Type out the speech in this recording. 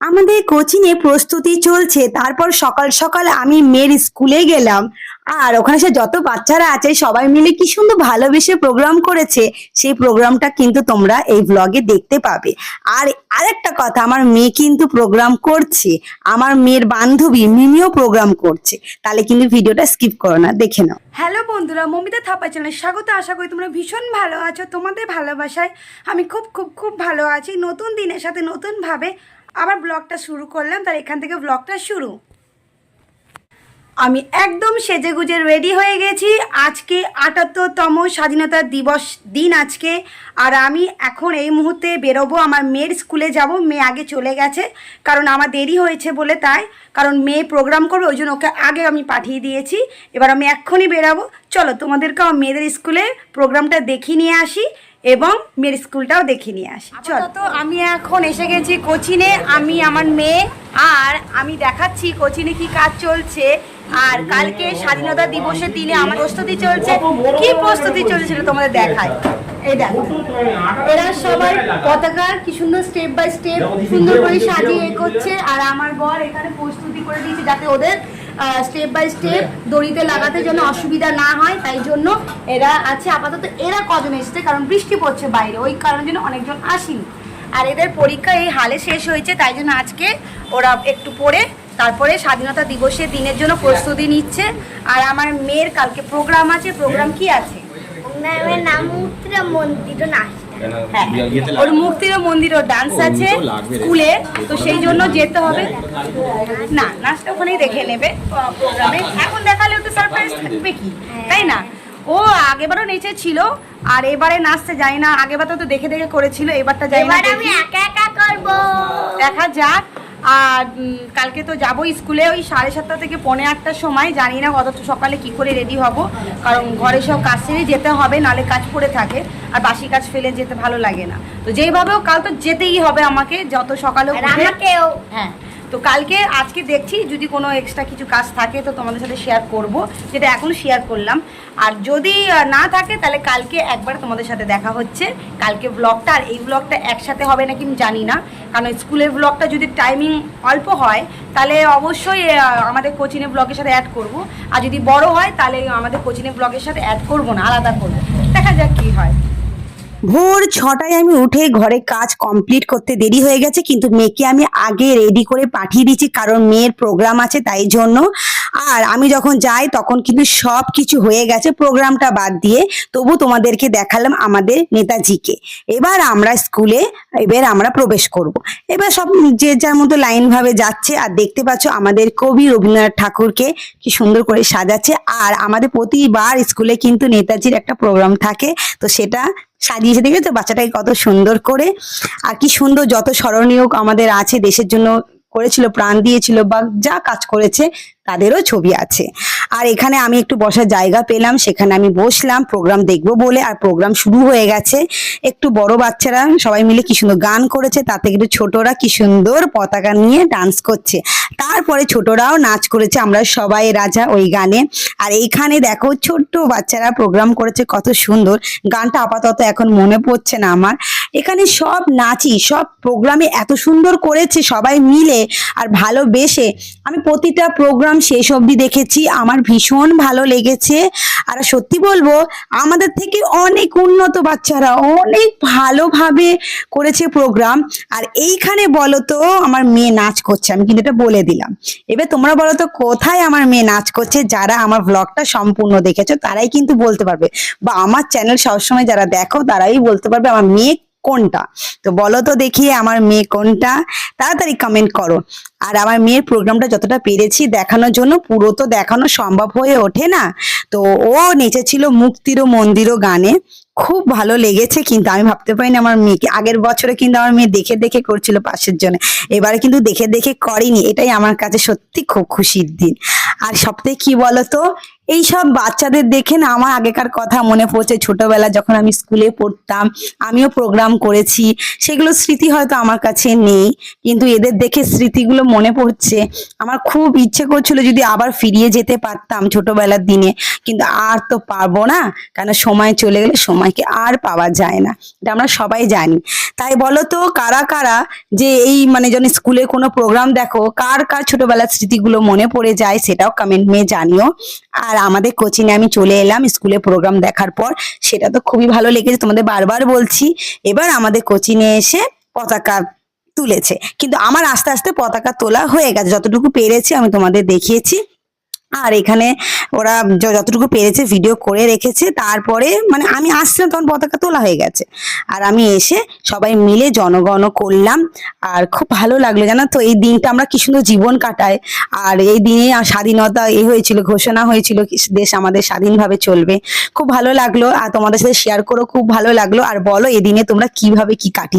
আমাদের কোচিংয়ে প্রস্তুতি চলছে। তারপর সকাল সকাল আমি মেয়ের স্কুলে গেলাম। আর ওখানে সে যত বাচ্চারা আছে, সবাই মিলে কি সুন্দর ভালোবেসে প্রোগ্রাম করেছে। সেই প্রোগ্রামটা কিন্তু তোমরা এই ব্লগে দেখতে পাবে। আর আরেকটা কথা, আমার মেয়ে কিন্তু প্রোগ্রাম করছে। আমার মেয়ের বান্ধবী মিমিও প্রোগ্রাম করছে। তাহলে কিন্তু ভিডিওটা স্কিপ করো না, দেখে নাও। হ্যালো বন্ধুরা, মমিতা থাপা চ্যানেলে স্বাগত। আশা করি তোমরা ভীষণ ভালো আছো। তোমাদের ভালোবাসায় আমি খুব খুব খুব ভালো আছি। নতুন দিনের সাথে নতুনভাবে আবার ব্লগটা শুরু করলাম তার এখান থেকে ব্লগটা শুরু। আমি একদম সেজে গুজে রেডি হয়ে গেছি। আজকে আটাত্তরতম স্বাধীনতা দিবস দিন আজকে। আর আমি এখন এই মুহূর্তে বেরোবো, আমার মেয়ের স্কুলে যাব। মেয়ে আগে চলে গেছে, কারণ আমার দেরি হয়েছে বলে তাই, কারণ মেয়ে প্রোগ্রাম করবে, ওই জন্য ওকে আগে আমি পাঠিয়ে দিয়েছি। এবার আমি এক্ষুনি বেরাবো। চলো তোমাদেরকে আমার মেয়েদের স্কুলে প্রোগ্রামটা দেখিয়ে নিয়ে আসি। এবং মেয়ের স্কুলটাও দেখে নিয়ে আসি। চলো। তো আমি এখন এসে গেছি কোচিনে আমি আমার মেয়ে আর আমি দেখাচ্ছি কোচিনে কি কাজ চলছে আর কালকে স্বাধীনতা দিবসের দিনে আমার প্রস্তুতি চলছে। কি প্রস্তুতি চলছে সেটা তোমাদের দেখায় এই দেখো এরা সবাই পতাকা কি সুন্দর স্টেপ বাই স্টেপ সুন্দর করে সাজিয়ে করছে আর আমার বর এখানে প্রস্তুতি করে দিয়েছে যাতে ওদের স্টেপ বাই স্টেপ দড়িতে লাগাতে যেন অসুবিধা না হয় তাই জন্য এরা আছে আপাতত এরা কজন এসছে কারণ বৃষ্টি পড়ছে বাইরে ওই কারণের জন্য অনেকজন আসেনি। আর এদের পরীক্ষা এই হালে শেষ হয়েছে তাই জন্য আজকে ওরা একটু পড়ে তারপরে স্বাধীনতা দিবসের দিনের জন্য প্রস্তুতি নিচ্ছে। আর আমার মেয়ের কালকে প্রোগ্রাম আছে প্রোগ্রাম কি আছে? ম্যামের নাম মন্দির হ্যাঁ ওর মুক্তির মন্দির ও ডান্স আছে স্কুলে তো সেই জন্য যেতে হবে। না নাচটা ওখানেই দেখে নেবে প্রোগ্রামে এখন দেখালেও তো সারপ্রাইজ থাকবে কি তাই না? ও আগেবারও নেচে ছিল আর এবারে নাচতে যায় না। আগেবার তো দেখে দেখে করেছিল এবারটা যাই না আমি একা একা করব। দেখা যাক। আর কালকে তো যাব স্কুলে ওই সাড়ে সাতটা থেকে পৌনে আটটার সময়। জানি না কত সকালে কি করে রেডি হব। কারণ ঘরে সব কাজ সেরে যেতে হবে নালে কাজ পড়ে থাকে। আর বাসি কাজ ফেলে যেতে ভালো লাগে না। তো যেইভাবেও কাল তো যেতেই হবে আমাকে যত সকালে হ্যাঁ। তো কালকে, আজকে দেখছি, যদি কোনো এক্সট্রা কিছু কাজ থাকে তো তোমাদের সাথে শেয়ার করব, যেটা এখন শেয়ার করলাম। আর যদি না থাকে, তাহলে কালকে একবার তোমাদের সাথে দেখা হচ্ছে। কালকে ব্লগটা আর এই ব্লগটা একসাথে হবে নাকি আমি জানি না। কারণ স্কুলের ব্লগটা যদি টাইমিং অল্প হয়, তাহলে অবশ্যই আমাদের কোচিনের ব্লগের সাথে অ্যাড করব। আর যদি বড় হয়, তাহলে আমাদের কোচিনের ব্লগের সাথে অ্যাড করব না, আলাদা করব দেখা যাক কী হয়। ভোর ছটায় আমি উঠে ঘরে কাজ কমপ্লিট করতে দেরি হয়ে গেছে, কিন্তু মেয়েকে আমি আগে রেডি করে পাঠিয়ে দিচ্ছি কারণ মেয়ের প্রোগ্রাম আছে তাই জন্য। আর আমি যখন যাই, তখন কিন্তু সব কিছু হয়ে গেছে প্রোগ্রামটা বাদ দিয়ে। তবু তোমাদেরকে দেখালাম আমাদের নেতাজিকে। এবার আমরা স্কুলে এবার আমরা প্রবেশ করব। এবার সব যে যার মতো লাইন ভাবে যাচ্ছে, আর দেখতে পাচ্ছ আমাদের কবি রবীন্দ্রনাথ ঠাকুরকে কি সুন্দর করে সাজাচ্ছে। আর আমাদের প্রতিবার স্কুলে কিন্তু নেতাজির একটা প্রোগ্রাম থাকে, তো সেটা সাজিয়েছে, দেখেছ? বাচ্চাটাকে কত সুন্দর করে। আর কি সুন্দর, যত স্মরণীয় আমাদের আছে দেশের জন্য করেছিল, প্রাণ দিয়েছিল বা যা কাজ করেছে তাদেরও ছবি আছে। আর এখানে আমি একটু বসার জায়গা পেলাম, সেখানে আমি বসলাম প্রোগ্রাম দেখব বলে, আর প্রোগ্রাম শুরু হয়ে গেছে। একটু বড় বাচ্চারা সবাই মিলে কি সুন্দর গান করেছে তাতে কিন্তু ছোটরা কি সুন্দর পতাকা নিয়ে ডান্স করছে। তারপরে ছোটরাও নাচ করেছে, আমরা সবাই রাজা ওই গানে। আর এইখানে দেখো ছোট্ট বাচ্চারা প্রোগ্রাম করেছে, কত সুন্দর। গানটা আপাতত এখন মনে পড়ছে না আমার। এখানে সব নাচি, সব প্রোগ্রামে এত সুন্দর করেছে সবাই মিলে আর ভালোবেসে। আমি প্রতিটা প্রোগ্রাম শেষ অবধি দেখেছি, আমার ভীষণ ভালো লেগেছে। আর সত্যি বলব, আমাদের থেকে অনেক উন্নত বাচ্চারা অনেক ভালোভাবে করেছে প্রোগ্রাম আর এইখানে বলো তো, আমার মেয়ে নাচ করছে, আমি কিন্তু এটা বলে দিলাম। এবার তোমরা বলো তো, কোথায় আমার মেয়ে নাচ করছে? যারা আমার ব্লগটা সম্পূর্ণ দেখেছ, তারাই কিন্তু বলতে পারবে। বা আমার চ্যানেল সবসময় যারা দেখো, তারাই বলতে পারবে, আমার মেয়ে কোনটা? তো বলো তো দেখি আমার মেয়ে কোনটা? তাড়াতাড়ি কমেন্ট করো। আর আমার মেয়ের প্রোগ্রামটা যতটা পেরেছি দেখানোর জন্য, পুরো তো দেখানো সম্ভব হয়ে ওঠে না। তো ও নেচেছিল মুক্তিরও মন্দিরও গানে। খুব ভালো লেগেছে কিন্তু আমি ভাবতে পারিনি আমার মেয়েকে। আগের বছরে কিন্তু আমার মেয়ে দেখে দেখে করছিল পাশের জন্য এবারে কিন্তু দেখে দেখে করেনি। এটাই আমার কাছে সত্যি খুব খুশির দিন। আর সবথেকে কি বলতো? এইসব বাচ্চাদের দেখে না আমার আগেকার কথা মনে পড়ছে। ছোটবেলা যখন আমি স্কুলে পড়তাম, আমিও প্রোগ্রাম করেছি। সেগুলো স্মৃতি হয়তো আমার কাছে নেই। কিন্তু এদের দেখে স্মৃতিগুলো মনে পড়ছে। আমার খুব ইচ্ছে করছিল যদি আবার ফিরিয়ে যেতে পারতাম ছোটবেলার দিনে। কিন্তু আর তো পারব না। কেন সময় চলে গেলে সময়কে আর পাওয়া যায় না। এটা আমরা সবাই জানি। তাই বলো তো কারা কারা যে এই মানে যখন স্কুলে কোনো প্রোগ্রাম দেখো, কার কার ছোটবেলার স্মৃতিগুলো মনে পড়ে যায় সেটাও কমেন্ট মেয়ে জানিও। আর আমাদের কোচিংয়ে আমি চলে এলাম স্কুলে প্রোগ্রাম দেখার পর। সেটা তো খুবই ভালো লেগেছে, তোমাদের বারবার বলছি। এবার আমাদের কোচিংয়ে এসে পতাকা তুলেছে। কিন্তু আমার আস্তে আস্তে পতাকা তোলা হয়ে গেছে। যতটুকু পেরেছি আমি তোমাদের দেখিয়েছি। আর এখানে ওরা যতটুকু পেরেছে ভিডিও করে রেখেছে, তারপরে মানে আমি আসছিলাম তখন পতাকা তোলা হয়ে গেছে। আর আমি এসে সবাই মিলে জনগণ করলাম, আর খুব ভালো লাগল জানো তো, এই দিনটা আমরা কি সুন্দর জীবন কাটাই আর এই দিনে স্বাধীনতা এ হয়েছিল, ঘোষণা হয়েছিল দেশ আমাদের স্বাধীনভাবে চলবে। খুব ভালো লাগল, আর তোমাদের সাথে শেয়ার করো খুব ভালো লাগল। আর বলো এই দিনে তোমরা কীভাবে কি কাটিয়ে